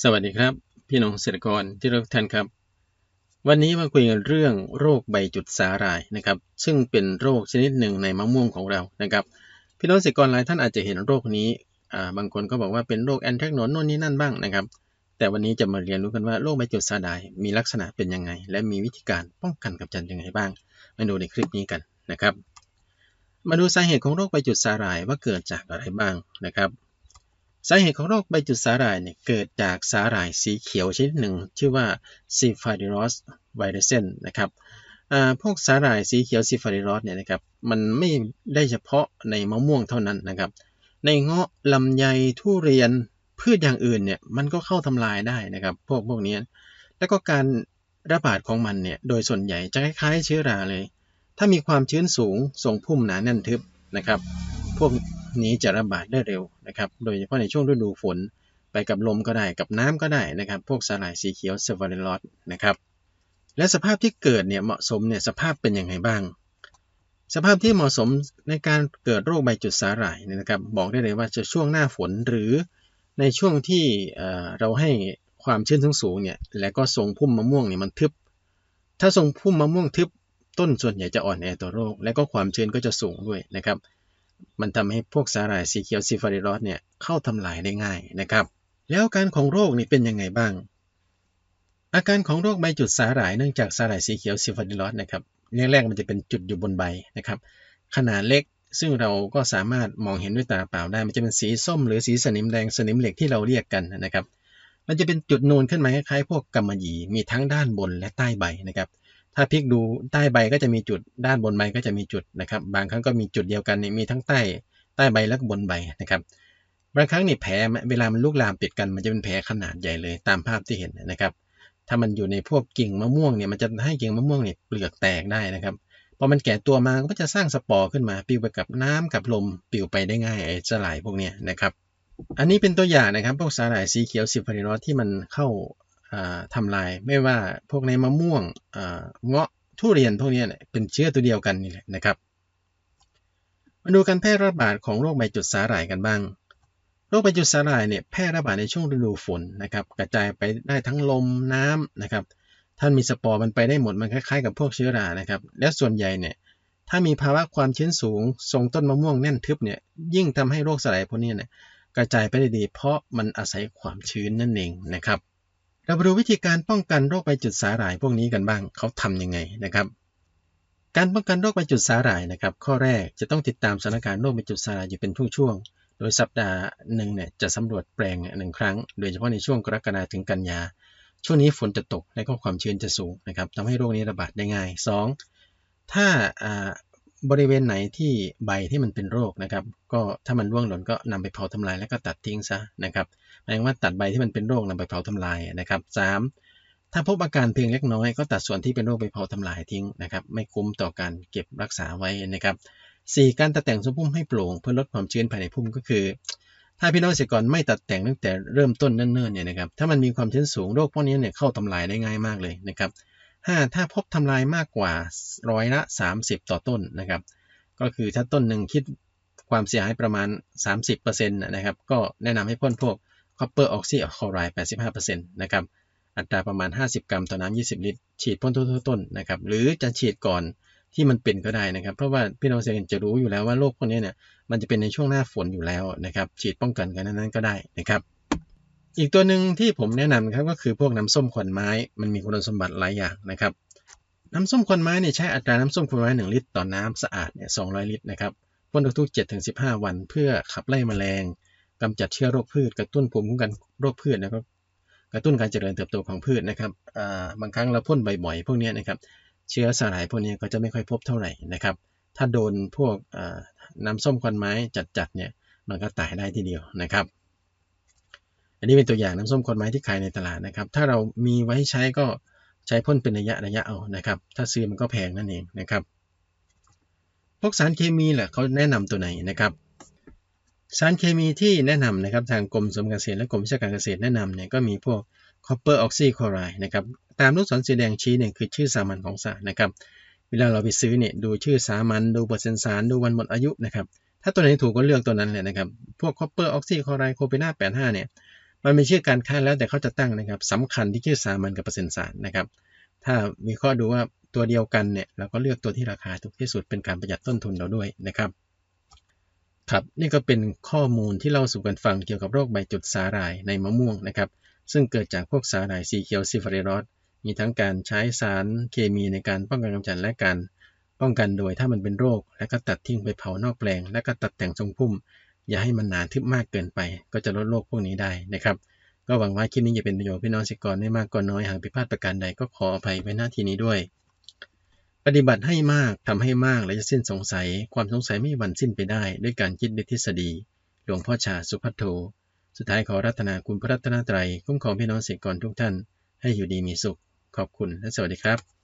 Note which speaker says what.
Speaker 1: สวัสดีครับ พี่น้องเกษตรกรที่รักท่านครับ วันนี้มาคุยกันเรื่องโรคใบจุดสาหร่ายนะครับ ซึ่งเป็นโรคชนิดหนึ่งในมะม่วงของเรานะครับ พี่น้องเกษตรกรหลายท่านอาจจะเห็นโรคนี้อ่าบางคนก็บอกว่าเป็นโรคแอนแทกโนนโน่นนี่นั่นบ้างนะครับ แต่วันนี้จะมาเรียนรู้กันว่าโรคใบจุดสาหร่ายมีลักษณะเป็นยังไง และมีวิธีการป้องกันกับจันยังไงบ้าง มาดูในคลิปนี้กันนะครับ มาดูสาเหตุของโรคใบจุดสาหร่ายว่าเกิดจากอะไรบ้างนะครับ สาเหตุของโรคใบจุดสาหร่ายเนี่ยเกิดจากสาหร่ายสีเขียวชนิดหนึ่ง ชื่อว่า c i f a d i r o s v i r u s e n นะครับพวกสาหร่ายสีเขียว c i f a d i r o s เนี่ยนะครับมันไม่ได้เฉพาะในมะม่วงเท่านั้นนะครับ ในเงาะลำไยทุเรียนพืชอย่างอื่นเนี่ยมันก็เข้าทำลายได้นะครับ พวกพวกนี้แล้วก็การระบาดของมันเนี่ยโดยส่วนใหญ่จะคล้ายๆเชื้อราเลย ถ้ามีความชื้นสูงทรงพุ่มหนาแน่นทึบนะครับ พวก นี้จะระบาดได้เร็วนะครับ โดยเฉพาะในช่วงฤดูฝน ไปกับลมก็ได้กับน้ำก็ได้นะครับ พวกสาหร่ายสีเขียวเซฟาริลอสนะครับ และสภาพที่เกิดเนี่ยเหมาะสมเนี่ยสภาพเป็นยังไงบ้าง สภาพที่เหมาะสมในการเกิดโรคใบจุดสาหร่ายเนี่ยนะครับ บอกได้เลยว่าจะช่วงหน้าฝนหรือในช่วงที่เราให้ความชื้นสูงเนี่ย และก็ทรงพุ่มมะม่วงเนี่ยมันทึบ ถ้าทรงพุ่มมะม่วงทึบต้นส่วนใหญ่จะอ่อนแอต่อโรค และก็ความชื้นก็จะสูงด้วยนะครับ มันทำให้พวกสาหร่ายสีเขียวซิฟาริรอสเนี่ยเข้าทำลายได้ง่ายนะครับ แล้วการของโรคนี่เป็นยังไงบ้าง อาการของโรคใบจุดสาหร่ายเนื่องจากสาหร่ายสีเขียวซิฟาริรอสนะครับแรกๆมันจะเป็นจุดอยู่บนใบนะครับ ขนาดเล็กซึ่งเราก็สามารถมองเห็นด้วยตาเปล่าได้ มันจะเป็นสีส้มหรือสีสนิมแดงสนิมเหล็กที่เราเรียกกันนะครับ มันจะเป็นจุดนูนขึ้นมาคล้ายๆพวกกำมะหยี่มีทั้งด้านบนและใต้ใบนะครับ ถ้าพลิกดูใต้ใบก็จะมีจุดด้านบนใบก็จะมีจุดนะครับ บางครั้งก็มีจุดเดียวกันนี่มีทั้งใต้ใต้ใบและบนใบนะครับ บางครั้งนี่แผลเวลามันลุกลามติดกัน มันจะเป็นแผลขนาดใหญ่เลยตามภาพที่เห็นนะครับ ถ้ามันอยู่ในพวกกิ่งมะม่วงเนี่ยมันจะให้กิ่งมะม่วงเนี่ยเปลือกแตกได้นะครับพอมันแก่ตัวมาก็จะสร้างสปอร์ขึ้นมาปิวไปกับน้ำกับลมปิวไปได้ง่ายไอ้สลายพวกนี้นะครับ อันนี้เป็นตัวอย่างนะครับ พวกสาหร่ายสีเขียวซิฟาริโนที่มันเข้า ทำลายไม่ว่าพวกในมะม่วงเงาะทุเรียนพวกนี้เนี่ยเป็นเชื้อตัวเดียวกันนี่แหละนะครับ มาดูการแพร่ระบาดของโรคใบจุดสาหร่ายกันบ้าง โรคใบจุดสาหร่ายเนี่ยแพร่ระบาดในช่วงฤดูฝนนะครับกระจายไปได้ทั้งลมน้ำนะครับท่านมีสปอร์มันไปได้หมดมันคล้ายๆกับพวกเชื้อรานะครับ และส่วนใหญ่เนี่ยถ้ามีภาวะความชื้นสูงทรงต้นมะม่วงแน่นทึบเนี่ยยิ่งทำให้โรคสลายพวกนี้เนี่ยกระจายไปได้ดี เพราะมันอาศัยความชื้นนั่นเองนะครับ เรามาดูวิธีการป้องกันโรคใบจุดสาหร่ายพวกนี้กันบ้าง เขาทํำยังไงนะครับ การป้องกันโรคใบจุดสาหร่ายนะครับ ข้อแรกจะต้องติดตามสถานการณ์โรคใบจุดสาหร่ายอยู่เป็นช่วงๆ โดยสัปดาห์หนึ่งเนี่ยจะสำรวจแปลงหนึ่งครั้ง โดยเฉพาะในช่วงกรกฎาถึงกันยา ช่วงนี้ฝนจะตกและก็ความชื้นจะสูงนะครับทำให้โรคนี้ระบาดได้ง่าย 2. ถ้า บริเวณไหนที่ใบที่มันเป็นโรคนะครับ ก็ถ้ามันร่วงหล่นก็นำไปเผาทำลายแล้วก็ตัดทิ้งซะนะครับหมายว่าตัดใบที่มันเป็นโรคนำไปเผาทำลายนะครับ 3. ถ้าพบอาการเพียงเล็กน้อยก็ตัดส่วนที่เป็นโรคไปเผาทำลายทิ้งนะครับ ไม่คุ้มต่อการเก็บรักษาไว้นะครับ 4. การตัดแต่งสมพุ่มให้โปร่งเพื่อลดความชื้นภายในพุ่มก็คือ ถ้าพี่น้องเกษตรกรไม่ตัดแต่งตั้งแต่เริ่มต้นเนิ่นๆเนี่ยนะครับถ้ามันมีความชื้นสูงโรคพวกนี้เนี่ยเข้าทำลายได้ง่ายมากเลยนะครับ 5. ถ้าพบทำลายมากกว่าร้อยละ 30 ต่อต้นนะครับ ก็คือถ้าต้นหนึ่งคิดความเสียหายประมาณ 30%นะครับ ก็แนะนำให้พ่นพวกคอปเปอร์ออกซิคลอไรด์85%นะครับ อัตราประมาณ 50 กรัมต่อน้ำ20 ลิตร ฉีดพ่นทั่วต้นนะครับ หรือจะฉีดก่อนที่มันเป็นก็ได้นะครับ เพราะว่าพี่น้องเกษตรกรจะรู้อยู่แล้วว่าโรคพวกนี้เนี่ย มันจะเป็นในช่วงหน้าฝนอยู่แล้วนะครับ ฉีดป้องกันกันนั้นก็ได้นะครับ อีกตัวหนึ่งที่ผมแนะนำครับก็คือพวกน้ำส้มขวัญไม้ มันมีคุณสมบัติหลายอย่างนะครับ น้ำส้มขวัญไม้เนี่ยใช้อัตราน้ำส้มขวัญไม้ 1 ลิตรต่อน้ำสะอาดเนี่ย200 ลิตรนะครับพ่นทุกๆ7-15 วัน เพื่อขับไล่แมลงกำจัดเชื้อโรคพืช กระตุ้นภูมิคุ้มกันโรคพืชนะครับกระตุ้นการเจริญเติบโตของพืชนะครับบางครั้งเราพ่นบ่อยๆพวกนี้นะครับ เชื้อสลายพวกนี้ก็จะไม่ค่อยพบเท่าไหร่นะครับ ถ้าโดนพวกน้ำส้มควันไม้จัดๆเนี่ยมันก็ตายได้ทีเดียวนะครับ อันนี้เป็นตัวอย่างน้ำส้มคนไม้ที่ขายในตลาดนะครับ ถ้าเรามีไว้ใช้ก็ใช้พ่นเป็นระยะระยะเอานะครับ ถ้าซื้อมันก็แพงนั่นเองนะครับ พวกสารเคมีแหละเขาแนะนำตัวไหนนะครับ สารเคมีที่แนะนำนะครับทางกรมสมเกษตรและกรมวิชาการเกษตรแนะนำเนี่ยก็มีพวก copper oxychloride นะครับตามลูกศรสีแดงชี้เนี่ยคือชื่อสามัญของสารนะครับ เวลาเราไปซื้อเนี่ยดูชื่อสามัญดูเปอร์เซ็นต์สารดูวันหมดอายุนะครับถ้าตัวไหนถูกก็เลือกตัวนั้นเลยนะครับ พวก copper oxychloride โคเปนา85เนี่ย มันเป็นชื่อการค้าแล้วแต่เขาจะตั้งนะครับสำคัญที่ชื่อสามัญกับเปอร์เซ็นต์ศาสตร์นะครับ ถ้าวิเคราะห์ดูว่าตัวเดียวกันเนี่ยเราก็เลือกตัวที่ราคาถูกที่สุดเป็นการประหยัดต้นทุนเราด้วยนะครับครับนี่ก็เป็นข้อมูลที่เราสู่กันฟังเกี่ยวกับโรคใบจุดสาหร่ายในมะม่วงนะครับ ซึ่งเกิดจากพวกสาหร่ายสีเขียวซิฟเรรอสมีทั้งการใช้สารเคมีในการป้องกันกำจัดและการป้องกันโดยถ้ามันเป็นโรค แล้วก็ตัดทิ้งไปเผานอกแปลง แล้วก็ตัดแต่งทรงพุ่ม อย่าให้มันหนาทึบมากเกินไป ก็จะลดโรคพวกนี้ได้นะครับ ก็หวังว่าคลิปนี้จะเป็นประโยชน์พี่น้องเกษตรกรไม่มากก็น้อยหากผิดพลาดประการใดก็ขออภัยไว้หน้าที่นี้ด้วย ปฏิบัติให้มากทำให้มากและจะสิ้นสงสัย ความสงสัยไม่มีวันสิ้นไปได้ ด้วยการคิดด้วยทฤษฎี หลวงพ่อชาสุพัทโทสุดท้ายขอรัตนาคุณพระรัตนตรัยคุ้มครองพี่น้องเกษตรกรทุกท่าน ให้อยู่ดีมีสุข ขอบคุณและสวัสดีครับ